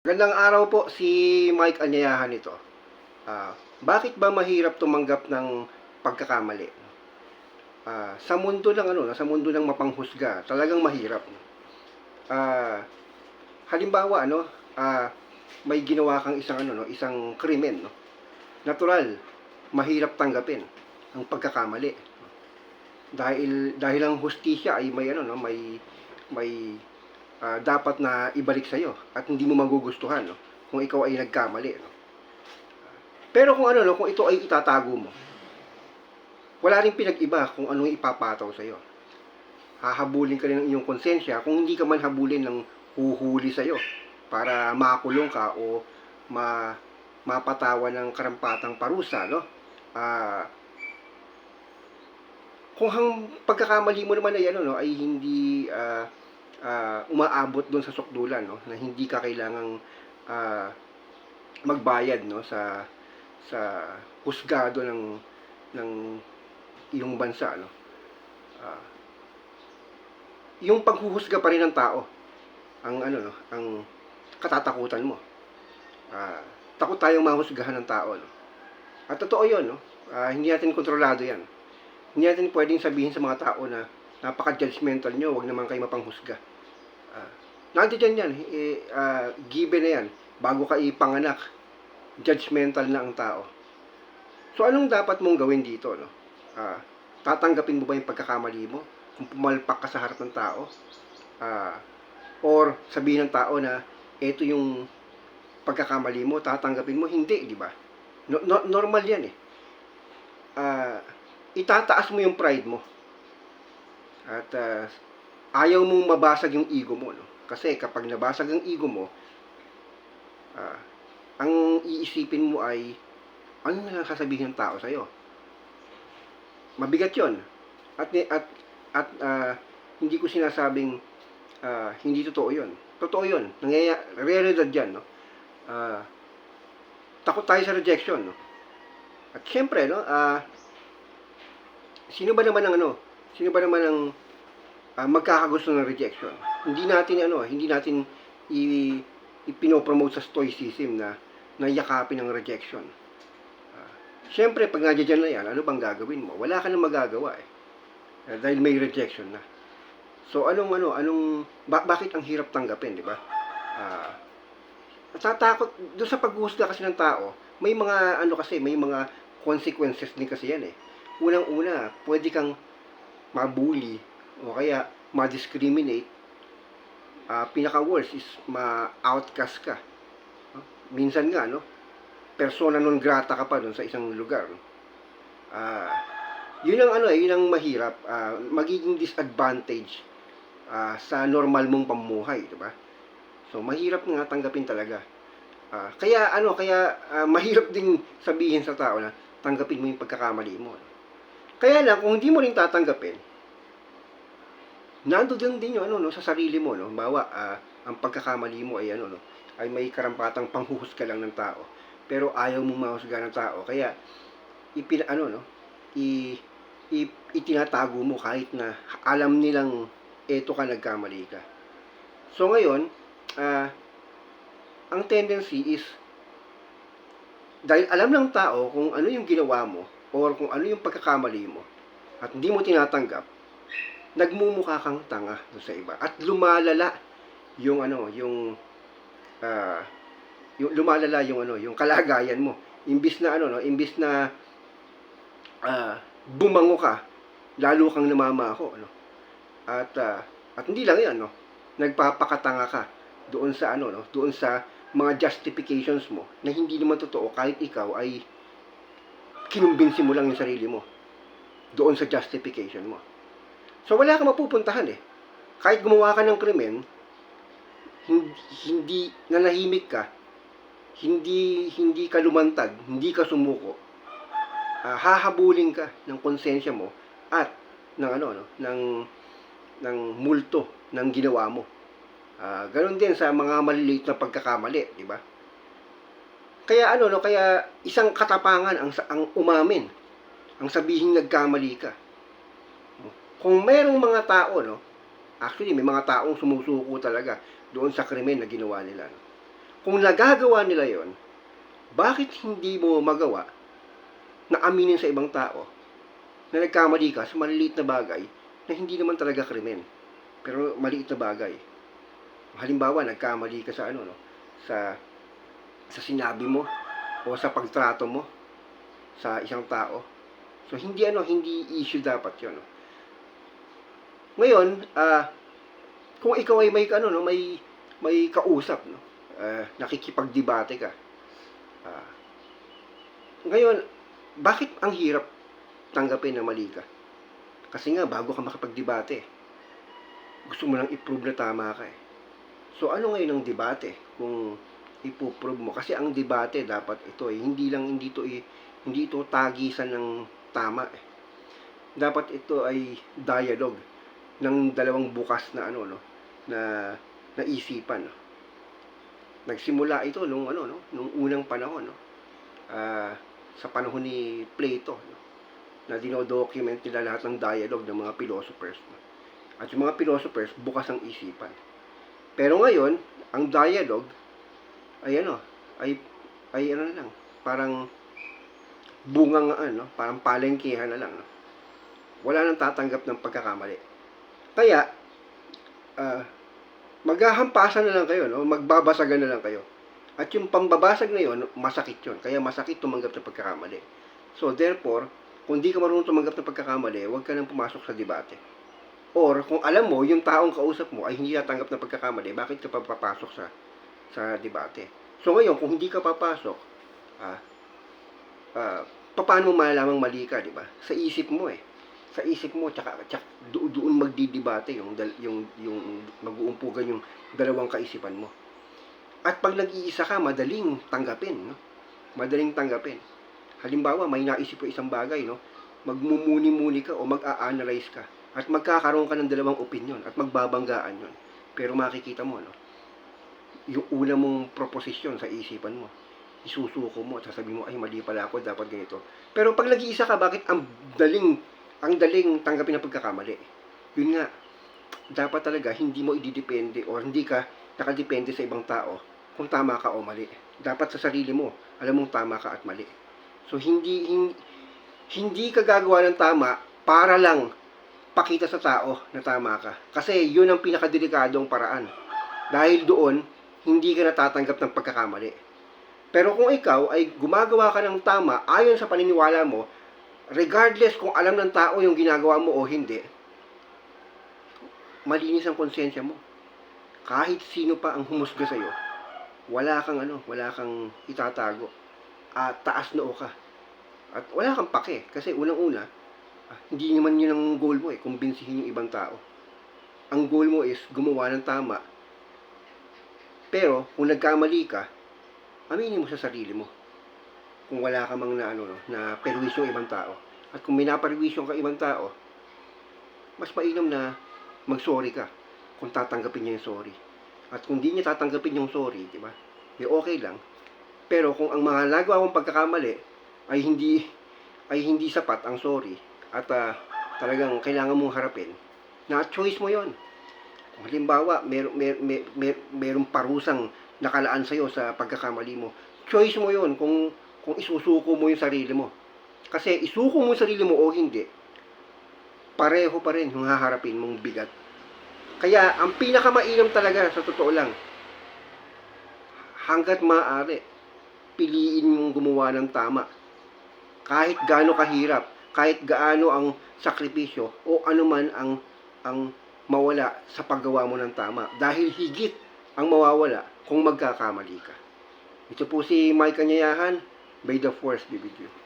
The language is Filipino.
Magandang araw po si Mike Anyayahan ito. Ah, bakit ba mahirap tumanggap ng pagkakamali? Ah, sa mundo ng ano, sa mundo ng mapanghusga, talagang mahirap. Ah, halimbawa ano, ah, may ginawa kang isang ano no, isang krimen no. Natural, mahirap tanggapin ang pagkakamali. Dahil dahil ang hustisya ay may ano no, may may ah, dapat na ibalik sa iyo at hindi mo magugustuhan no kung ikaw ay nagkamali no. Pero kung ano no, kung ito ay itatago mo, wala ring pinag-iba kung anong ipapataw sa iyo. Hahabulin ka rin ng iyong konsensya kung hindi ka man habulin ng huhuli sa iyo para makulong ka o ma mapatawan ng karampatang parusa no. Ah kung hang pagkakamali mo naman ay ano no ay hindi ah, ah, umaabot doon sa sukdulan no? Na hindi ka kailangang ah, magbayad no? Sa sa husgado ng ng iyong bansa no? Ah, yung paghuhusga pa rin ng tao ang ano no? Ang katatakutan mo. Ah, takot tayong mahusgahan ng tao no? At totoo yun no? Ah, hindi natin kontrolado yan. Hindi natin pwedeng sabihin sa mga tao na napaka-judgmental nyo, wag naman kayo mapanghusga. Uh, nandiyan yan, eh, ah, given na yan, bago ka ipanganak, judgmental na ang tao. So, anong dapat mong gawin dito, no? Ah, tatanggapin mo ba yung pagkakamali mo? Kung pumalpak ka sa harap ng tao? Ah, or sabihin ng tao na, ito yung pagkakamali mo, tatanggapin mo? Hindi, di ba? No, no- normal yan eh. Ah, itataas mo yung pride mo. At ah, ayaw mong mabasag yung ego mo, no? Kasi kapag nabasag ang ego mo, ah, ang iisipin mo ay, ano na sasabihin ng tao sa'yo? Mabigat yon At, at, at ah, hindi ko sinasabing ah, hindi totoo yon Totoo yon Nangyayari, realidad yan, no? Ah, takot tayo sa rejection, no? At syempre, no, ah, sino ba naman ang ano? Sino ba naman ang ah, magkakagusto ng rejection? Hindi natin ano, hindi natin i ipinopromote sa stoicism na nayakapin ng rejection. Ah, Siyempre, pag nandiyan na yan, ano bang gagawin mo? Wala ka nang magagawa eh. Ah, dahil may rejection na. So, anong ano, anong, ba- bakit ang hirap tanggapin, di ba? Ah, natatakot, doon sa paghuhusga kasi ng tao, may mga, ano kasi, may mga consequences din kasi yan eh unang-una, pwede kang mabully o kaya ma-discriminate. Ah, pinaka-worst is ma-outcast ka. No? Minsan nga, no? Persona non grata ka pa doon sa isang lugar. No? Ah, yun ang ano, eh, yun ang mahirap. Ah, magiging disadvantage ah, sa normal mong pamuhay, di ba? So, mahirap nga tanggapin talaga. Ah, kaya ano, kaya ah, mahirap ding sabihin sa tao na tanggapin mo yung pagkakamali mo. Kaya lang, kung hindi mo rin tatanggapin, nando din yung ano, no, sa sarili mo, no? Bawa, ah, ang pagkakamali mo ay ano, no, ay may karampatang panghuhusga lang ng tao. Pero ayaw mong mahusga ng tao. Kaya, ipin, ano, no, i, i, itinatago mo kahit na alam nilang eto ka nagkamali ka. So ngayon, ah, ang tendency is dahil alam ng tao kung ano yung ginawa mo or kung ano yung pagkakamali mo at hindi mo tinatanggap, nagmumukha kang tanga doon sa iba at lumalala yung ano, yung ah, yung lumalala yung ano, yung kalagayan mo. Imbis na ano no, imbis na ah, bumango ka, lalo kang namamaho, no. At ah, at hindi lang 'yan, no. Nagpapakatanga ka doon sa ano no, doon sa mga justifications mo na hindi naman totoo kahit ikaw ay kinumbinsi mo lang yung sarili mo doon sa justification mo. So wala kang mapupuntahan eh. Kahit gumawa ka ng krimen, hindi, hindi nanahimik ka, hindi hindi ka lumantad, hindi ka sumuko. ah, hahabulin ka ng konsensya mo at ng ano no, ng ng multo ng ginawa mo. Ah, ganun din sa mga maliliit na pagkakamali, di ba? Kaya ano no, kaya isang katapangan ang ang umamin. Ang sabihin nagkamali ka. Kung merong mga tao no, actually may mga taong sumusuko talaga doon sa krimen na ginawa nila. No? kung nagagawa nila yon, bakit hindi mo magawa na aminin sa ibang tao na nagkamali ka sa maliliit na bagay na hindi naman talaga krimen, pero maliit na bagay. Halimbawa, nagkamali ka sa ano, no? Sa sa sinabi mo o sa pagtrato mo sa isang tao. So hindi ano, hindi issue dapat 'yon. No? Ngayon, ah kung ikaw ay may ano no, may may kausap no, ah, nakikipagdebate ka. Ah, ngayon, bakit ang hirap tanggapin na mali ka? Kasi nga bago ka makapagdebate, gusto mo lang i-prove na tama ka eh. So ano ngayon ang debate kung ipoprove mo? Kasi ang debate dapat ito eh, hindi lang hindi to eh, hindi ito tagisan ng tama eh. Dapat ito ay dialogue ng dalawang bukas na ano no na naisipan no? nagsimula ito nung ano no nung unang panahon no Ah, sa panahon ni Plato no? na dinodocument nila lahat ng dialogue ng mga philosophers no? at yung mga philosophers bukas ang isipan pero ngayon ang dialogue ay ano ay ay ano na lang parang bungang ano parang palengkehan na lang no? wala nang tatanggap ng pagkakamali kaya, ah, maghahampasan na lang kayo, no? magbabasagan na lang kayo. At yung pambabasag na yon, masakit yon. Kaya masakit tumanggap ng pagkakamali. So, therefore, kung di ka marunong tumanggap ng pagkakamali, huwag ka nang pumasok sa debate. Or, kung alam mo, yung taong kausap mo ay hindi natanggap ng pagkakamali, bakit ka pa papasok sa sa debate? So, ngayon, kung hindi ka papasok, ah, ah, paano mo malalamang mali ka, di ba? Sa isip mo eh sa isip mo tsaka, tsaka do, doon magdidebate yung yung yung mag-uumpugan yung dalawang kaisipan mo. At pag nag-iisa ka, madaling tanggapin, no? Madaling tanggapin. Halimbawa, may naisip ko isang bagay, no? Magmumuni-muni ka o mag-a-analyze ka at magkakaroon ka ng dalawang opinion at magbabanggaan yon. Pero makikita mo, no? Yung una mong proposisyon sa isipan mo, isusuko mo at sasabihin mo, ay mali pala ako, dapat ganito. Pero pag nag-iisa ka, bakit ang daling ang daling tanggapin ng pagkakamali. Yun nga, dapat talaga hindi mo ididepende o hindi ka nakadepende sa ibang tao kung tama ka o mali. Dapat sa sarili mo, alam mong tama ka at mali. So hindi hindi, hindi ka gagawa ng tama para lang pakita sa tao na tama ka. Kasi yun ang pinakadelikadong paraan. Dahil doon, hindi ka natatanggap ng pagkakamali. Pero kung ikaw ay gumagawa ka ng tama ayon sa paniniwala mo, regardless kung alam ng tao yung ginagawa mo o hindi, malinis ang konsensya mo. Kahit sino pa ang humusga sa'yo, wala kang ano, wala kang itatago. At taas noo ka. At wala kang pake. Kasi unang-una, ah, hindi naman yun ang goal mo eh, kumbinsihin yung ibang tao. Ang goal mo is gumawa ng tama. Pero, kung nagkamali ka, aminin mo sa sarili mo kung wala ka mang na ano no, na perwisyo ibang tao. At kung minaperwisyo ka ibang tao, mas mainam na mag-sorry ka kung tatanggapin niya yung sorry. At kung di niya tatanggapin yung sorry, di ba? Di okay lang. Pero kung ang mga nagawa mong pagkakamali ay hindi ay hindi sapat ang sorry at ah, talagang kailangan mong harapin, na choice mo yon. Kung halimbawa, mer, mer, mer, mer, merong parusang nakalaan sa'yo sa pagkakamali mo, choice mo yon kung kung isusuko mo yung sarili mo. Kasi isuko mo yung sarili mo o hindi, pareho pa rin yung haharapin mong bigat. Kaya, ang pinakamainam talaga, sa totoo lang, hanggat maaari, piliin mong gumawa ng tama. Kahit gaano kahirap, kahit gaano ang sakripisyo, o anuman ang, ang mawala sa paggawa mo ng tama. Dahil higit ang mawawala kung magkakamali ka. Ito po si Mike Kanyayahan. May the force you.